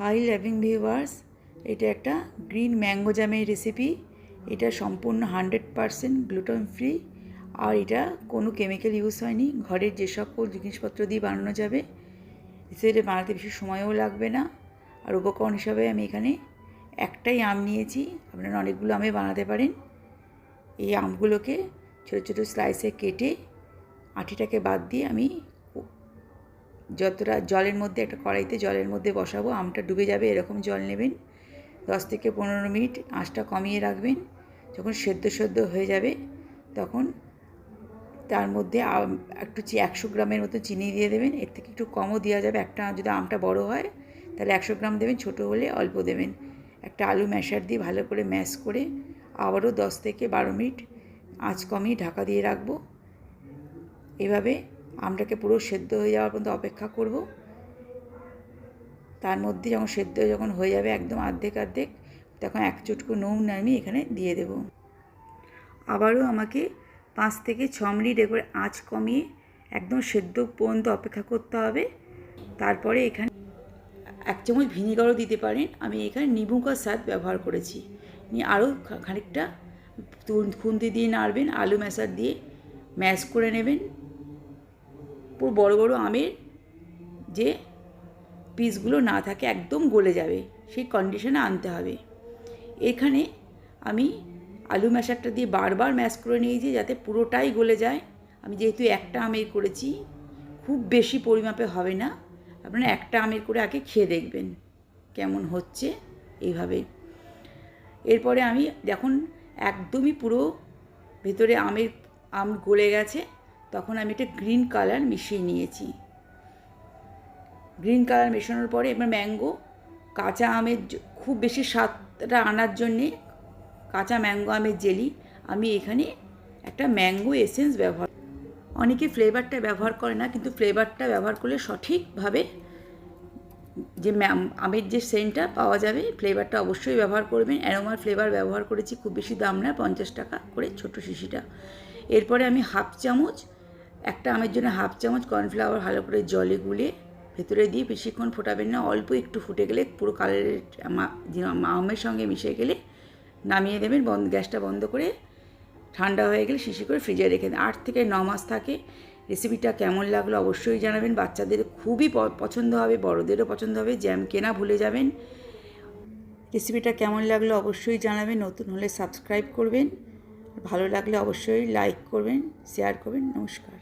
High loving viewers, এটা একটা green mango জামের রেসিপি এটা সম্পূর্ণ হান্ড্রেড পারসেন্ট গ্লুটন ফ্রি। আর এটা কোনো কেমিক্যাল ইউজ হয়নি। ঘরের যে সকল জিনিসপত্র দিয়ে বানানো যাবে সেটা বানাতে বেশি সময়ও লাগবে না। আর উপকরণ হিসাবে আমি এখানে একটাই আম নিয়েছি। আপনারা অনেকগুলো আমে বানাতে পারেন। এই আমগুলোকে ছোটো ছোটো স্লাইসে কেটে আঠিটাকে বাদ দিয়ে আমি যতটা জলের মধ্যে, একটা কড়াইতে জলের মধ্যে বসাবো, আমটা ডুবে যাবে, এরকম জল নেবেন। দশ থেকে পনেরো মিনিট আঁচটা কমিয়ে রাখবেন। যখন সেদ্ধ সেদ্ধ হয়ে যাবে, তখন তার মধ্যে একটু একশো গ্রামের মতো চিনি দিয়ে দেবেন। এর থেকে একটু কমও দেওয়া যাবে। একটা যদি আমটা বড় হয়, তাহলে একশো গ্রাম দেবেন, ছোটো হলে অল্প দেবেন। একটা আলু ম্যাশার দিয়ে ভালো করে ম্যাশ করে আবারও দশ থেকে বারো মিনিট আঁচ কমিয়ে ঢাকা দিয়ে রাখব। এভাবে আমটাকে পুরো সেদ্ধ হয়ে যাওয়ার পর্যন্ত অপেক্ষা করব। তার মধ্যে যখন সেদ্ধ যখন হয়ে যাবে একদম আর্ধেক আর্ধেক, তখন এক চটকু নুন আমি এখানে দিয়ে দেব। আবারও আমাকে পাঁচ থেকে ছ মিনিট করে আঁচ কমিয়ে একদম সেদ্ধ পর্যন্ত অপেক্ষা করতে হবে। তারপরে এখানে এক চামচ ভিনিগারও দিতে পারেন। আমি এখানে নিবুকার স্বাদ ব্যবহার করেছি। নিয়ে আরও খানিকটা খুন্তি দিয়ে নাড়বেন, আলু ম্যাশার দিয়ে ম্যাশ করে নেবেন। পুরো বড় বড় আমের যে পিসগুলো না থাকে একদম গলে যাবে, সেই কন্ডিশনে আনতে হবে। এখানে আমি আলু ম্যাশারটা দিয়ে বারবার ম্যাশ করে নিয়েছি যাতে পুরোটাই গলে যায়। আমি যেহেতু একটা আমের করেছি, খুব বেশি পরিমাপে হবে না। আপনারা একটা আমের করে আগে খেয়ে দেখবেন কেমন হচ্ছে এইভাবে। এরপরে আমি যখন একদমই পুরো ভেতরে আমের, আম গলে গেছে। তখন আমি একটা গ্রিন কালার মিশিয়ে নিয়েছি। গ্রিন কালার মেশানোর পরে এবার ম্যাঙ্গো কাঁচা আমের খুব বেশি স্বাদটা আনার জন্যে কাঁচা ম্যাঙ্গো আমের জেলি আমি এখানে একটা ম্যাঙ্গো এসেন্স ব্যবহার অনেকে ফ্লেভারটা ব্যবহার করে না, কিন্তু ফ্লেভারটা ব্যবহার করলে সঠিকভাবে যে আমের যে সেন্টটা পাওয়া যাবে ফ্লেভারটা অবশ্যই ব্যবহার করবেন। অ্যারোমার ফ্লেভার ব্যবহার করেছি, খুব বেশি দাম না, পঞ্চাশ টাকা করে ছোটো শিশিটা। এরপরে আমি হাফ চামচ একটা আমের জন্য হাফ চামচ কর্নফ্লাওয়ার ভালো করে জলে গুলে ভেতরে দিয়ে বেশিক্ষণ ফোটাবেন না, অল্প একটু ফুটে গেলে পুরো কালারের আমের সঙ্গে মিশে গেলে নামিয়ে দেবেন বন্ধ গ্যাসটা বন্ধ করে ঠান্ডা হয়ে গেলে শিশি করে ফ্রিজে রেখে দেন আট থেকে ন মাস থাকে। রেসিপিটা কেমন লাগল অবশ্যই জানাবেন। বাচ্চাদের খুবই পছন্দ হবে, বড়োদেরও পছন্দ হবে, জ্যাম কেনা ভুলে যাবেন। রেসিপিটা কেমন লাগল অবশ্যই জানাবেন। নতুন হলে সাবস্ক্রাইব করবেন। ভালো লাগলে অবশ্যই লাইক করবেন, শেয়ার করবেন। নমস্কার।